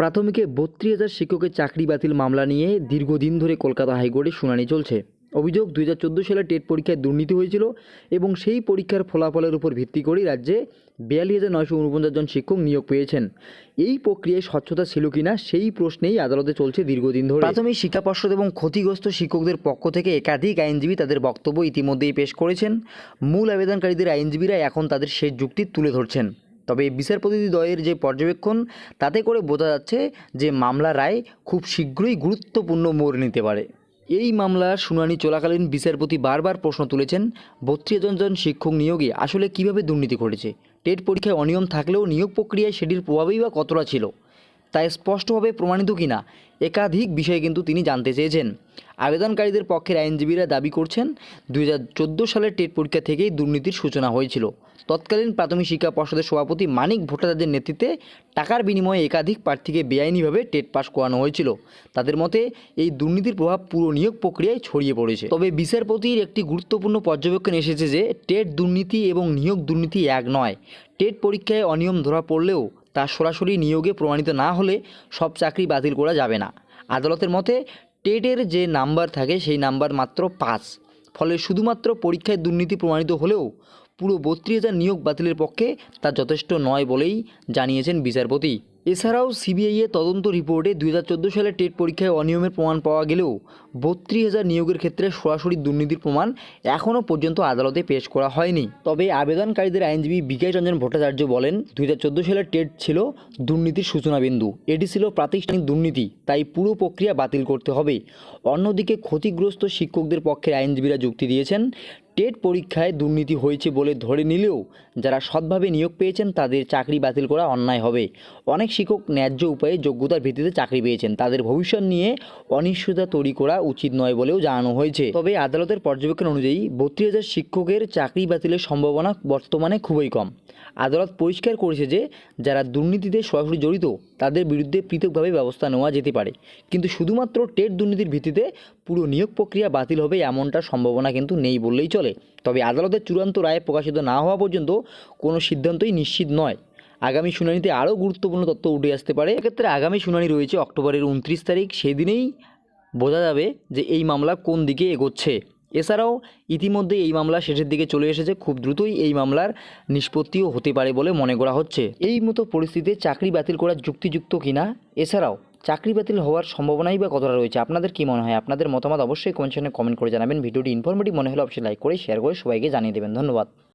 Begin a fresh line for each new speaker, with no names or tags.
প্রাথমিকে বত্রিশ হাজার শিক্ষকের চাকরি বাতিল মামলা নিয়ে দীর্ঘদিন ধরে কলকাতা হাইকোর্টে শুনানি চলছে। অভিযোগ দুই হাজার চোদ্দ সালে টেট পরীক্ষায় দুর্নীতি হয়েছিল এবং সেই পরীক্ষার ফলাফলের উপর ভিত্তি করেই রাজ্যে বিয়াল্লিশ হাজার নয়শো উনপঞ্চাশ জন শিক্ষক নিয়োগ পেয়েছেন। এই প্রক্রিয়ায় স্বচ্ছতা ছিল কিনা সেই প্রশ্নেই আদালতে চলছে দীর্ঘদিন ধরে। প্রাথমিক শিক্ষা পর্ষদ এবং ক্ষতিগ্রস্ত শিক্ষকদের পক্ষ থেকে একাধিক আইনজীবী তাদের বক্তব্য ইতিমধ্যেই পেশ করেছেন। মূল আবেদনকারীদের আইনজীবীরা এখন তাদের শেষ যুক্তি তুলে ধরছেন। তবে বিচারপতি দ্বয়ের যে পর্যবেক্ষণ, তাতে করে বোঝা যাচ্ছে যে মামলা রায় খুব শীঘ্রই গুরুত্বপূর্ণ মোড় নিতে পারে। এই মামলার শুনানি চলাকালীন বিচারপতি বারবার প্রশ্ন তুলেছেন, বত্রিশ জন শিক্ষক নিয়োগে আসলে কীভাবে দুর্নীতি ঘটেছে? টেট পরীক্ষায় অনিয়ম থাকলেও নিয়োগ প্রক্রিয়ায় সেটির প্রভাবই বা কতটা ছিল? তাই স্পষ্টভাবে প্রমাণিত কিনা? একাধিক বিষয় কিন্তু তিনি জানতে চেয়েছেন। আবেদনকারীদের পক্ষের আইনজীবীরা দাবি করছেন, দুই হাজার চোদ্দ সালের টেট পরীক্ষা থেকেই দুর্নীতির সূচনা হয়েছিল। তৎকালীন প্রাথমিক শিক্ষা পর্ষদের সভাপতি মানিক ভট্টাচার্যের নেতৃত্বে টাকার বিনিময়ে একাধিক প্রার্থীকে বেআইনিভাবে টেট পাস করানো হয়েছিল। তাদের মতে, এই দুর্নীতির প্রভাব পুরো নিয়োগ প্রক্রিয়ায় ছড়িয়ে পড়েছে। তবে বিচারপতির একটি গুরুত্বপূর্ণ পর্যবেক্ষণ এসেছে যে, টেট দুর্নীতি এবং নিয়োগ দুর্নীতি এক নয়। টেট পরীক্ষায় অনিয়ম ধরা পড়লেও তা সরাসরি নিয়োগে প্রমাণিত না হলে সব চাকরি বাতিল করা যাবে না। আদালতের মতে টেটের যে নাম্বার থাকে সেই নাম্বার মাত্র পাঁচ। ফলে শুধুমাত্র পরীক্ষায় দুর্নীতি প্রমাণিত হলেও পুরো বত্রিশ হাজার নিয়োগ বাতিলের পক্ষে তা যথেষ্ট নয় বলেই জানিয়েছেন বিচারপতি। এছাড়াও সিবিআই এর তদন্ত রিপোর্টে দুই হাজার চোদ্দ সালে টেট পরীক্ষায় অনিয়মের প্রমাণ পাওয়া গেলেও বত্রিশ হাজার নিয়োগের ক্ষেত্রে সরাসরি দুর্নীতির প্রমাণ এখনও পর্যন্ত আদালতে পেশ করা হয়নি। তবে আবেদনকারীদের আইনজীবী বিকাশ রঞ্জন ভট্টাচার্য বলেন, দুই সালের টেট ছিল দুর্নীতির সূচনা বিন্দু এটি ছিল প্রাতিষ্ঠানিক দুর্নীতি, তাই পুরো প্রক্রিয়া বাতিল করতে হবে। অন্যদিকে ক্ষতিগ্রস্ত শিক্ষকদের পক্ষের আইনজীবীরা যুক্তি দিয়েছেন টেট পরীক্ষায় দুর্নীতি হয়েছে বলে ধরে নিলেও যারা সৎভাবে নিয়োগ পেয়েছেন তাদের চাকরি বাতিল করা অন্যায় হবে। অনেক শিক্ষক ন্যায্য উপায়ে যোগ্যতার ভিত্তিতে চাকরি পেয়েছেন। তাদের ভবিষ্যৎ নিয়ে অনিশ্চয়তা তৈরি করা উচিত নয় বলেও জানানো হয়েছে। তবে আদালতের পর্যবেক্ষণ অনুযায়ী বত্রিশ হাজার শিক্ষকের চাকরি বাতিলের সম্ভাবনা বর্তমানে খুবই কম। আদালত পরিষ্কার করেছে যে, যারা দুর্নীতিতে সরাসরি জড়িত, তাদের বিরুদ্ধে পৃথকভাবে ব্যবস্থা নেওয়া যেতে পারে। কিন্তু শুধুমাত্র টেট দুর্নীতির ভিত্তিতে পুরো নিয়োগ প্রক্রিয়া বাতিল হবে এমনটা সম্ভাবনা কিন্তু নেই বললেই চলে। তবে আদালতের চূড়ান্ত রায় প্রকাশিত না হওয়া পর্যন্ত কোনো সিদ্ধান্তই নিশ্চিত নয়। আগামী শুনানিতে আরও গুরুত্বপূর্ণ তথ্য উঠে আসতে পারে। এক্ষেত্রে আগামী শুনানি রয়েছে অক্টোবরের উনত্রিশ তারিখ। সেদিনেই বোঝা যাবে যে এই মামলা কোন দিকে এগোচ্ছে। এছাড়াও ইতিমধ্যে এই মামলা শেষের দিকে চলে এসেছে। খুব দ্রুতই এই মামলার নিষ্পত্তিও হতে পারে বলে মনে করা হচ্ছে। এই মতো পরিস্থিতিতে চাকরি বাতিল করা যুক্তিযুক্ত কিনা? এছাড়াও চাকরি বাতিল হওয়ার সম্ভাবনাই বা কতটা রয়েছে? আপনাদের কি মনে হয়? আপনাদের মতামত অবশ্যই কমেন্ট কমেন্ট করে জানাবেন। ভিডিওটি ইনফরমেটিভ মনে হলে অবশ্যই লাইক করে শেয়ার করে সবাইকে জানিয়ে দেবেন। ধন্যবাদ।